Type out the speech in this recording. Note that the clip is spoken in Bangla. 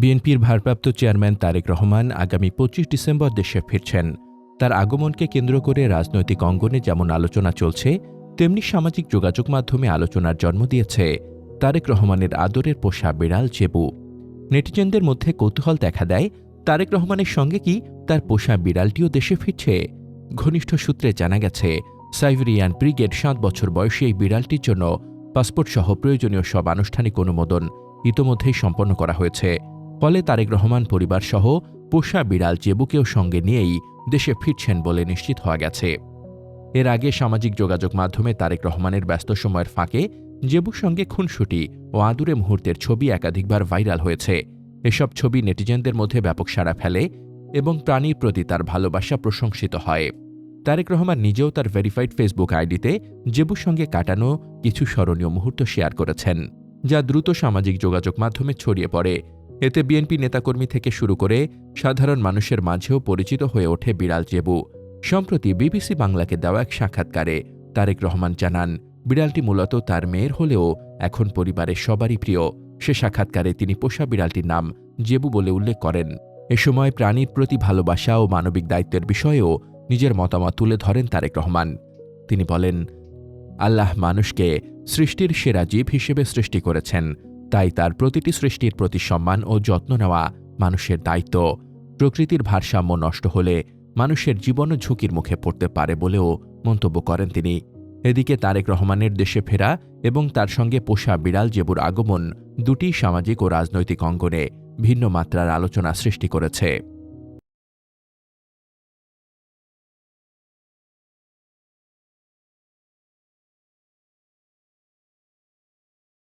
বিএনপির ভারপ্রাপ্ত চেয়ারম্যান তারেক রহমান আগামী পঁচিশ ডিসেম্বর দেশে ফিরছেন। তার আগমনকে কেন্দ্র করে রাজনৈতিক অঙ্গনে যেমন আলোচনা চলছে, তেমনি সামাজিক যোগাযোগ মাধ্যমে আলোচনার জন্ম দিয়েছে। তারেক রহমানের আদরের পোষা বিড়াল জেবু। নেটিজেনদের মধ্যে কৌতূহল দেখা দেয়, তারেক রহমানের সঙ্গে কি তার পোষা বিড়ালটিও দেশে ফিরছে? ঘনিষ্ঠ সূত্রে জানা গেছে, সাইবেরিয়ান ব্রিগেড সাত বছর বয়সী এই বিড়ালটির জন্য পাসপোর্ট সহ প্রয়োজনীয় সব আনুষ্ঠানিক অনুমোদন ইতোমধ্যেই সম্পন্ন করা হয়েছে। ফলে তারেক রহমান পরিবার সহ পোষা বিড়াল জেবুকেও সঙ্গে নিয়েই দেশে ফিরছেন বলে নিশ্চিত হওয়া গেছে। এর আগে সামাজিক যোগাযোগ মাধ্যমে তারেক রহমানের ব্যস্ত সময়ের ফাঁকে জেবুর সঙ্গে খুনসুটি ও আদুরে মুহূর্তের ছবি একাধিকবার ভাইরাল হয়েছে। এসব ছবি নেটিজেনদের মধ্যে ব্যাপক সাড়া ফেলে এবং প্রাণীর প্রতি তার ভালোবাসা প্রশংসিত হয়। তারেক রহমান নিজেও তার ভেরিফাইড ফেসবুক আইডিতে জেবুর সঙ্গে কাটানো কিছু স্মরণীয় মুহূর্ত শেয়ার করেছেন, যা দ্রুত সামাজিক যোগাযোগ মাধ্যমে ছড়িয়ে পড়ে এতে বিএনপি নেতাকর্মী থেকে শুরু করে সাধারণ মানুষের মাঝেও পরিচিত হয়ে ওঠে বিড়াল জেবু। সম্প্রতি বিবিসি বাংলাকে দেওয়া এক সাক্ষাৎকারে তারেক রহমান জানান, বিড়ালটি মূলত তার মেয়ের হলেও এখন পরিবারের সবারই প্রিয়। সে সাক্ষাৎকারে তিনি পোষা বিড়ালটির নাম জেবু বলে উল্লেখ করেন। এ সময় প্রাণীর প্রতি ভালোবাসা ও মানবিক দায়িত্বের বিষয়েও নিজের মতামত তুলে ধরেন তারেক রহমান। তিনি বলেন, আল্লাহ মানুষকে সৃষ্টির সেরা জীব হিসেবে সৃষ্টি করেছেন। তাই তার প্রতিটি সৃষ্টির প্রতি সম্মান ও যত্ন নেওয়া মানুষের দায়িত্ব। প্রকৃতির ভারসাম্য নষ্ট হলে মানুষের জীবনও ঝুঁকির মুখে পড়তে পারে বলেও মন্তব্য করেন তিনি। এদিকে তারেক রহমানের দেশে ফেরা এবং তার সঙ্গে পোষা বিড়াল জেবুর আগমন দুটি সামাজিক ও রাজনৈতিক অঙ্গনে ভিন্ন মাত্রার আলোচনা সৃষ্টি করেছে।